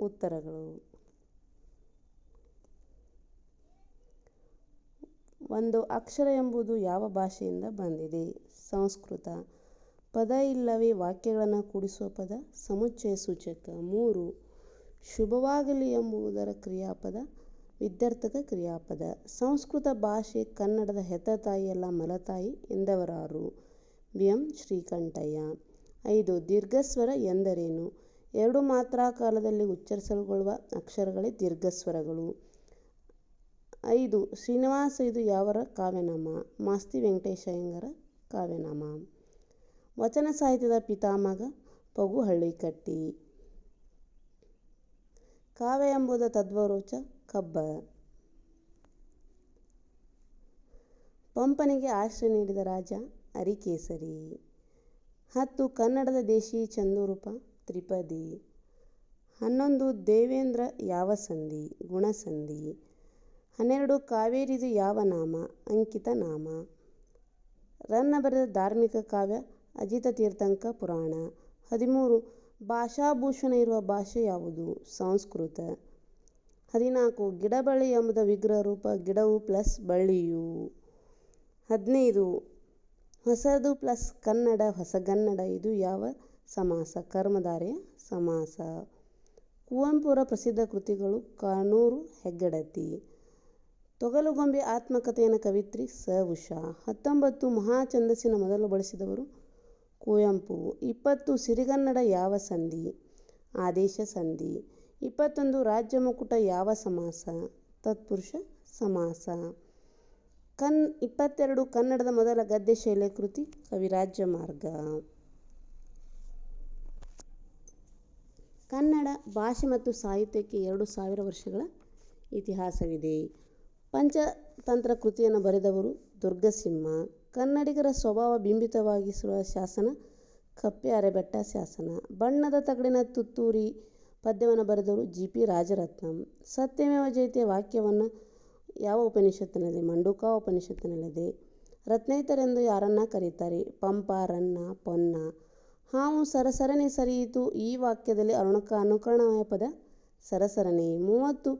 ಉತ್ತರಗಳು. ಒಂದು ಅಕ್ಷರ ಎಂಬುದು ಯಾವ ಭಾಷೆಯಿಂದ ಬಂದಿದೆ? ಸಂಸ್ಕೃತ. ಪದ ಇಲ್ಲವೇ ವಾಕ್ಯಗಳನ್ನು ಕೂಡಿಸುವ ಪದ? ಸಮುಚ್ಚಯ ಸೂಚಕ. ಮೂರು, ಶುಭವಾಗಲಿ ಎಂಬುದರ ಕ್ರಿಯಾಪದ? ವಿದ್ಯಾರ್ಥಕ ಕ್ರಿಯಾಪದ. ಸಂಸ್ಕೃತ ಭಾಷೆ ಕನ್ನಡದ ಹೆತ್ತ ತಾಯಿಯಲ್ಲ ಮಲತಾಯಿ ಎಂದವರಾರು. B M Srikantaiah. ಐದು, ದೀರ್ಘಸ್ವರ ಎಂದರೇನು? ಎರಡು ಮಾತ್ರಾ ಕಾಲದಲ್ಲಿ ಉಚ್ಚರಿಸಲ್ಗೊಳ್ಳುವ ಅಕ್ಷರಗಳೇ ದೀರ್ಘಸ್ವರಗಳು. ಐದು, ಶ್ರೀನಿವಾಸ ಇದು ಯಾವರ ಕಾವ್ಯನಾಮ? ಮಾಸ್ತಿ ವೆಂಕಟೇಶಯ್ಯಂಗರ ಕಾವ್ಯನಾಮ. ವಚನ ಸಾಹಿತ್ಯದ ಪಿತಾಮಹ ಪಗು ಹಳ್ಳಿಕಟ್ಟಿ ಕಾವ್ಯ ಎಂಬುದ ತದ್ವರೋಚ ಕಬ್ಬ. ಪಂಪನಿಗೆ ಆಶ್ರಯ ನೀಡಿದ ರಾಜ ಅರಿಕೇಸರಿ. ಹತ್ತು, ಕನ್ನಡದ ದೇಶಿ ಚಂದೂರೂಪ ತ್ರಿಪದಿ. ಹನ್ನೊಂದು ದೇವೇಂದ್ರ ಯಾವ ಸಂಧಿ? ಗುಣಸಂಧಿ ಹನ್ನೆರಡು ಕಾವೇರಿದು ಯಾವ ನಾಮ? ಅಂಕಿತ ನಾಮ. ರನ್ನ ಬರೆದ ಧಾರ್ಮಿಕ ಕಾವ್ಯ, ಅಜಿತ ತೀರ್ಥಂಕ ಪುರಾಣ. ಹದಿಮೂರು, ಭಾಷಾಭೂಷಣ ಇರುವ ಭಾಷೆ ಯಾವುದು? ಸಂಸ್ಕೃತ. ಹದಿನಾಲ್ಕು ಗಿಡಬಳ್ಳಿ ಎಂಬುದ ವಿಗ್ರಹ ರೂಪ ಗಿಡವು ಪ್ಲಸ್ ಬಳ್ಳಿಯು. ಹದಿನೈದು, ಹೊಸದು ಪ್ಲಸ್ ಕನ್ನಡ ಹೊಸಗನ್ನಡ ಇದು ಯಾವ ಸಮಾಸ ಕರ್ಮಧಾರೆಯ ಸಮಾಸ. ಕುವೆಂಪುರ ಪ್ರಸಿದ್ಧ ಕೃತಿಗಳು ಕಾನೂರು, ಹೆಗ್ಗಡತಿ. ತೊಗಲುಗೊಂಬೆ ಆತ್ಮಕಥೆಯನ್ನು ಕವಿತ್ರಿ ಸ. ಉಷಾ. ಹತ್ತೊಂಬತ್ತು ಮಹಾ ಛಂದಸ್ಸಿನ ಮೊದಲು ಬಳಸಿದವರು ಕುವೆಂಪು. ಇಪ್ಪತ್ತು ಸಿರಿಗನ್ನಡ ಯಾವ ಸಂಧಿ? ಆದೇಶ ಸಂಧಿ. ಇಪ್ಪತ್ತೊಂದು ರಾಜ್ಯ ಮುಕುಟ ಯಾವ ಸಮಾಸ? ತತ್ಪುರುಷ ಸಮಾಸ. ಕನ್, ಇಪ್ಪತ್ತೆರಡು ಕನ್ನಡದ ಮೊದಲ ಗದ್ಯ ಶೈಲಿಯ ಕೃತಿ ಕವಿರಾಜ್ಯ ಮಾರ್ಗ. ಕನ್ನಡ ಭಾಷೆ ಮತ್ತು ಸಾಹಿತ್ಯಕ್ಕೆ ಎರಡು ಸಾವಿರ ವರ್ಷಗಳ ಇತಿಹಾಸವಿದೆ. ಪಂಚತಂತ್ರ ಕೃತಿಯನ್ನು ಬರೆದವರು ದುರ್ಗಸಿಂಹ. ಕನ್ನಡಿಗರ ಸ್ವಭಾವ ಬಿಂಬಿತವಾಗಿಸುವ ಶಾಸನ ಕಪ್ಪೆ ಅರೆಬೆಟ್ಟ ಶಾಸನ. ಬಣ್ಣದ ತಗಡಿನ ತುತ್ತೂರಿ ಪದ್ಯವನ್ನು ಬರೆದವರು ಜಿ. ಪಿ. ರಾಜರತ್ನಂ. ಸತ್ಯಮೇವ ಜಯತೆ ವಾಕ್ಯವನ್ನು ಯಾವ ಉಪನಿಷತ್ತಿನಲ್ಲಿದೆ? ಮಂಡೂಕ ಉಪನಿಷತ್ತಿನಲ್ಲಿದೆ. ರತ್ನೇತರೆಂದು ಯಾರನ್ನ ಕರೀತಾರೆ? ಪಂಪ, ರನ್ನ, ಪೊನ್ನ. ಹಾವು ಸರಸರನೆ ಸರಿಯಿತು. ಈ ವಾಕ್ಯದಲ್ಲಿ ಅರುಣಕ ಅನುಕರಣಾಯ ಪದ ಸರಸರನೆ. ಮೂವತ್ತು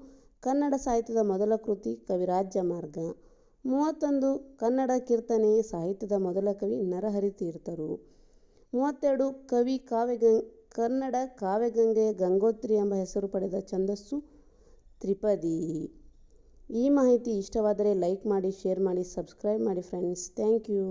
ಕನ್ನಡ ಸಾಹಿತ್ಯದ ಮೊದಲ ಕೃತಿ ಕವಿರಾಜ್ಯ ಮಾರ್ಗ. ಮೂವತ್ತೊಂದು ಕನ್ನಡ ಕೀರ್ತನೆ ಸಾಹಿತ್ಯದ ಮೊದಲ ಕವಿ ನರಹರಿ ತೀರ್ಥರು. ಮೂವತ್ತೆರಡು ಕವಿ ಕಾವ್ಯಗಂ, ಕನ್ನಡ ಕಾವ್ಯಗಂಗೆ ಗಂಗೋತ್ರಿ ಎಂಬ ಹೆಸರು ಪಡೆದ ಛಂದಸ್ಸು ತ್ರಿಪದಿ. ಈ ಮಾಹಿತಿ ಇಷ್ಟವಾದರೆ ಲೈಕ್ ಮಾಡಿ, ಶೇರ್ ಮಾಡಿ, ಸಬ್ಸ್ಕ್ರೈಬ್ ಮಾಡಿ ಫ್ರೆಂಡ್ಸ್. Thank you.